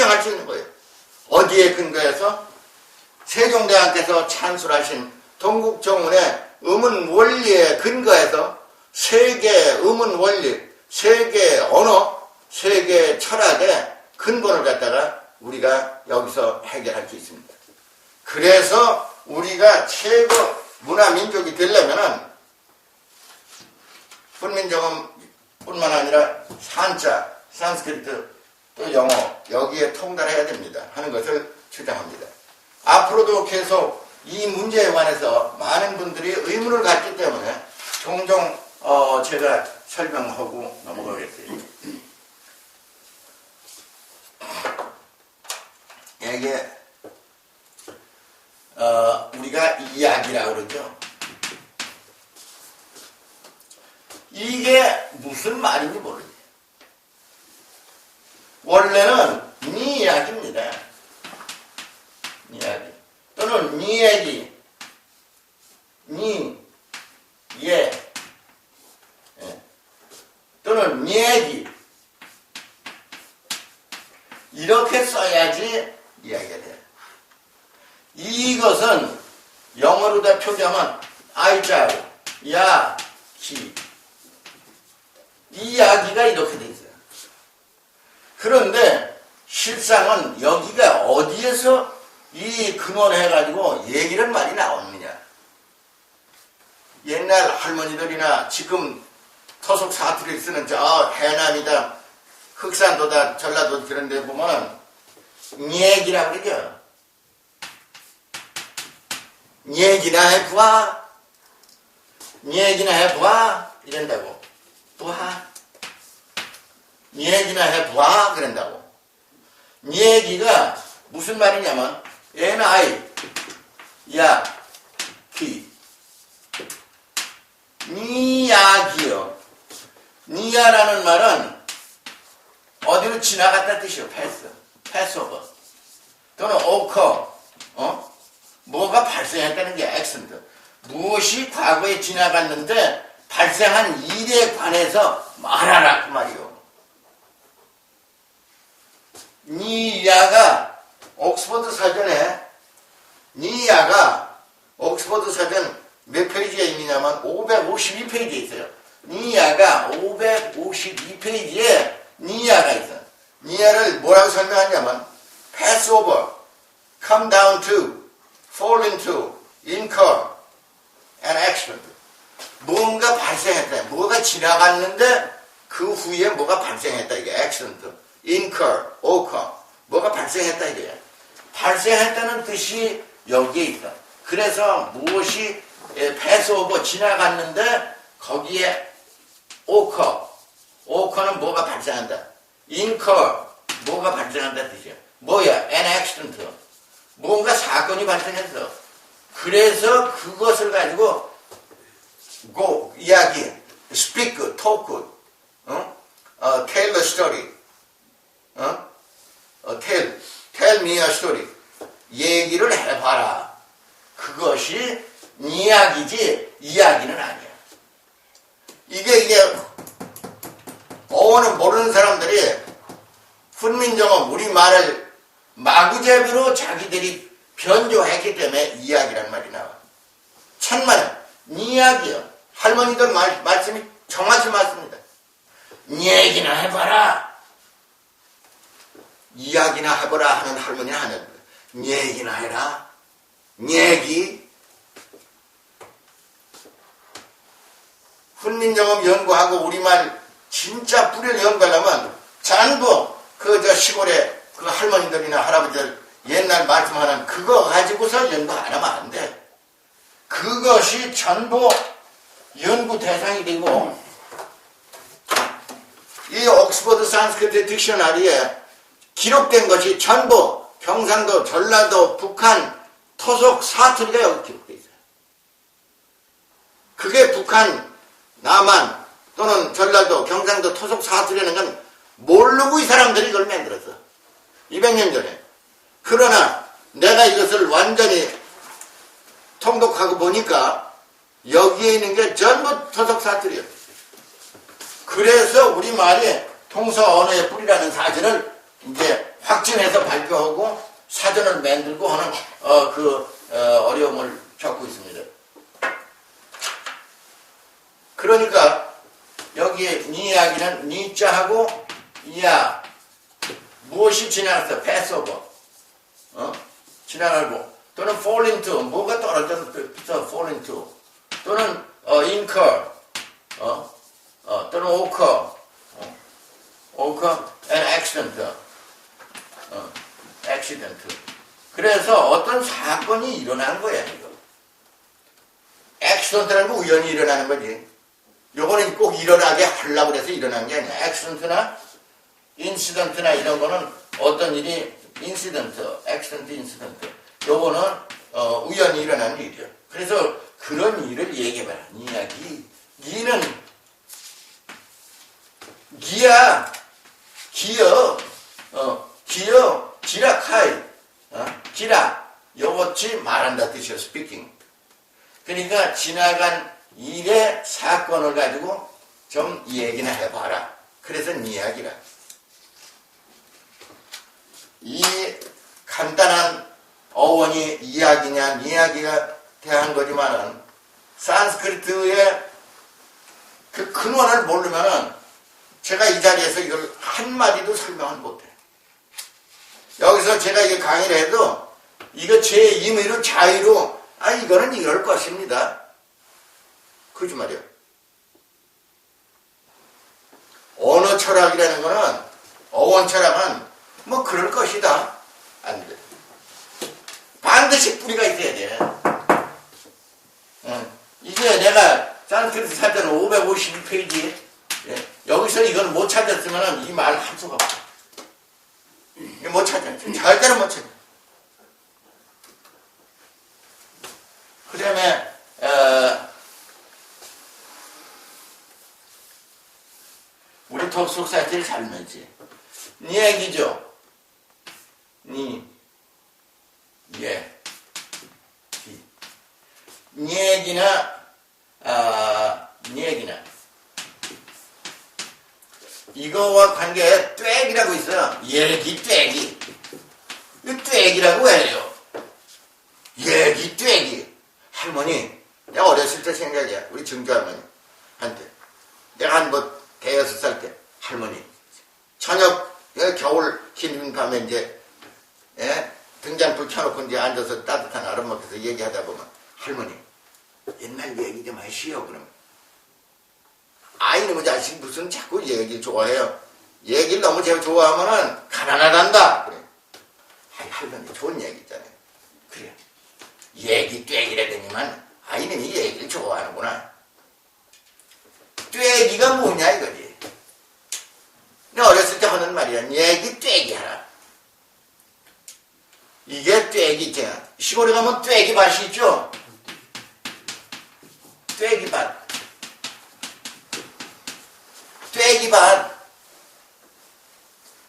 증명할 수 있는 거예요. 어디에 근거해서 세종대왕께서 찬술하신 동국정운의 음은 원리에 근거해서 세계 음은 원리, 세계 언어, 세계 철학의 근본을 갖다가 우리가 여기서 해결할 수 있습니다. 그래서 우리가 최고 문화 민족이 되려면은 훈민정음 뿐만 아니라 산자, 산스크리트, 또 영어 여기에 통달해야 됩니다. 하는 것을 주장합니다. 앞으로도 계속 이 문제에 관해서 많은 분들이 의문을 갖기 때문에 종종 어, 제가 설명하고 넘어가겠습니다. 이게 어, 우리가 이야기라고 그러죠. 이게 무슨 말인지 모르지. 원래는 네 이야기입니다. 이야기. 또는 네 얘기. 네, 예. 예. 또는 네 얘기. 이렇게 써야지 이야기가 돼. 이것은 영어로 다 표기하면 아이자우, 야, 기. 이야기가 이렇게 돼. 그런데 실상은 여기가 어디에서 이 근원해가지고 얘기를 많이 나오느냐. 옛날 할머니들이나 지금 토속 사투리를 쓰는 저 해남이다, 흑산도다, 전라도 그런 데 보면 얘기라고 그러죠. 얘기나 해보아. 얘기나 해보아. 이런다고. 보 아. 얘기나 해보아. 그런다고. 얘기가 무슨 말이냐면 NI 야기 니야기요 니야라는 말은 어디로 지나갔다 뜻이요 패스 패스오버 또는 오커 어 뭐가 발생했다는 게 액센트 무엇이 과거에 지나갔는데 발생한 일에 관해서 말하라 그 말이요 니야가 옥스퍼드 사전에 니야가 옥스퍼드 사전 몇 페이지에 있느냐면 552페이지에 있어요. 니야가 552페이지에 니야가 있어. 니야를 뭐라고 설명하냐면 pass over, come down to, fall into, incur, and accident. 뭔가 발생했다. 뭐가 지나갔는데 그 후에 뭐가 발생했다. 이게 accident, incur, occur. 뭐가 발생했다 이거야. 발생했다는 뜻이 여기에 있다. 그래서 무엇이 패스오버 지나갔는데 거기에 오커, 오커는 뭐가 발생한다. 인커, 뭐가 발생한다 뜻이야. 뭐야? an accident. 뭔가 사건이 발생했어. 그래서 그것을 가지고 go 이야기, speak, talk, 어? 어, tell a story, 어? 어, tell, tell me a story. 얘기를 해봐라. 그것이 이야기지 이야기는 아니야. 이게 이게 어원을 모르는 사람들이 훈민정음 우리말을 마구잡이로 자기들이 변조했기 때문에 이야기란 말이 나와. 천만에 이야기요. 할머니들 말, 말씀이 정확히 맞습니다. 얘기나 해봐라. 이야기나 해보라 하는 할머니는 하는 얘기나 해라. 얘기. 훈민정음 연구하고 우리말 진짜 뿌리를 연구하려면 전부 그 저 시골에 그 할머니들이나 할아버지들 옛날 말씀하는 그거 가지고서 연구 안 하면 안 돼. 그것이 전부 연구 대상이 되고 이 옥스퍼드 산스크리트 딕셔너리에 기록된 것이 전부 경상도, 전라도, 북한 토속 사투리가 여기 기록되어 있어요. 그게 북한, 남한 또는 전라도, 경상도 토속 사투리라는 건 모르고 이 사람들이 이걸 만들었어. 200년 전에. 그러나 내가 이것을 완전히 통독하고 보니까 여기에 있는 게 전부 토속 사투리예요. 그래서 우리말이 통서 언어의 뿌리라는 사실을 이제 확증해서 발표하고 사전을 만들고 하는 어, 그 어, 어려움을 겪고 있습니다. 그러니까 여기에 니 이야기는 니자하고 이야 무엇이 지나갔어? 패스오버 어? 지나가고 또는 fall into 뭐가 떨어져서 fall into 또는 어, incur 어? 어, 또는 occur 어? occur and accident 어, accident 그래서 어떤 사건이 일어난 거야 이거 accident라는 건 우연히 일어나는 거지 요거는 꼭 일어나게 하려고 그래서 일어난 게 아니야 accident나 인시던트나 이런 거는 어떤 일이 인시던트, 액시던트, 인시던트 요거는 어, 우연히 일어난 일이야. 그래서 그런 일을 얘기해봐라. 이 이야기. 니는 기야, 기여, 어, 기여, 지라카이, 어, 기라. 요것이 말한다 뜻이야. 스피킹. 그러니까 지나간 일의 사건을 가지고 좀 얘기나 해봐라. 그래서 니 이야기라. 이 간단한 어원이 이야기냐 이야기가 대한 거지만은 산스크리트의 그 근원을 모르면은 제가 이 자리에서 이걸 한마디도 설명을 못해. 여기서 제가 이게 강의를 해도 이거 제 임의로 자의로 아 이거는 이럴 것입니다. 그러지 말이야. 언어 철학이라는 거는 어원 철학은 뭐 그럴 것이다. 안 돼. 반드시 뿌리가 있어야 돼. 응. 이게 내가 산스크리트 사전 552페이지 예. 여기서 이걸 못 찾았으면 이 말 할 수가 없어. 못 찾아. 절대로 못 찾아. 그 다음에 어, 우리 덕속 사이트를 살면지 네 얘기죠. 니, 예, 기. 네 얘기나, 아, 네 얘기나. 이거와 관계에 떼기라고 있어요. 얘기 떼기. 이 떼기라고 해요. 얘기 떼기. 할머니, 내가 어렸을 때 생각이야. 우리 증조 할머니 한테. 내가 한 뭐 대여섯 살 때, 할머니. 저녁, 예, 겨울 긴 밤에 이제, 예, 등잔불 켜놓고 이제 앉아서 따뜻한 아름 먹면서 얘기하다 보면, 할머니, 옛날 얘기 좀 하시오, 그러면. 아이 놈의 자식 무슨 자꾸 얘기 좋아해요. 얘기를 너무 제가 좋아하면은 가난하단다. 그래. 할머니 좋은 얘기 있잖아요. 그래. 얘기 떼기라더니만 아이놈이 얘기를 좋아하는구나. 떼기가 뭐냐 이거지. 내가 어렸을 때 하는 말이야. 얘기 떼기 하라. 이게 떼기 있잖아. 시골에 가면 떼기 밭이 있죠? 떼기 밭. 밭.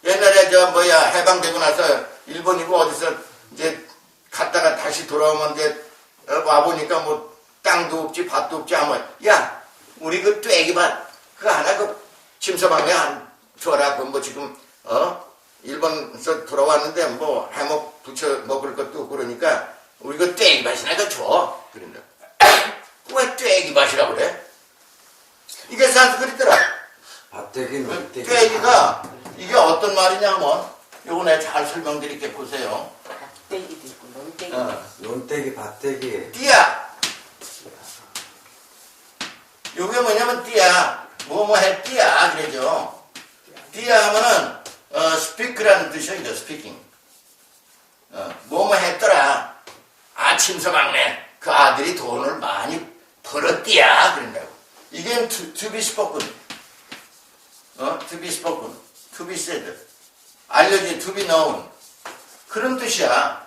옛날에 저 뭐야 해방되고 나서 일본이고 어디서 이제 갔다가 다시 돌아오면 이제 어, 와보니까 뭐 땅도 없지 밭도 없지 하면 야 우리 그 떼기밭 그거 하나 그 침서방에 안 줘라. 그뭐 지금 어? 일본에서 돌아왔는데 뭐 해먹 부쳐 먹을 것도 그러니까 우리 그 떼기밭이나 그줘 그런다 왜 떼기밭이라고 그래? 이게 산스크리트라 밭대기 논대기 떼기가 이게 어떤 말이냐면 요거 내가 잘 설명드릴게 보세요 떼기도 있고 논떼기 어. 논대기 밭대기 띠야. 요게 뭐냐면 띠야. 뭐 뭐 해 띠야. 그러죠. 띠야 하면은 어, 스피크라는 뜻이죠. 스피킹. 어, 뭐뭐 했더라. 아침서 막내. 그 아들이 돈을 많이 벌었디야. 그런다고. 이게 to, to be spoken. 어? to be spoken. to be said. 알려진 to be known. 그런 뜻이야.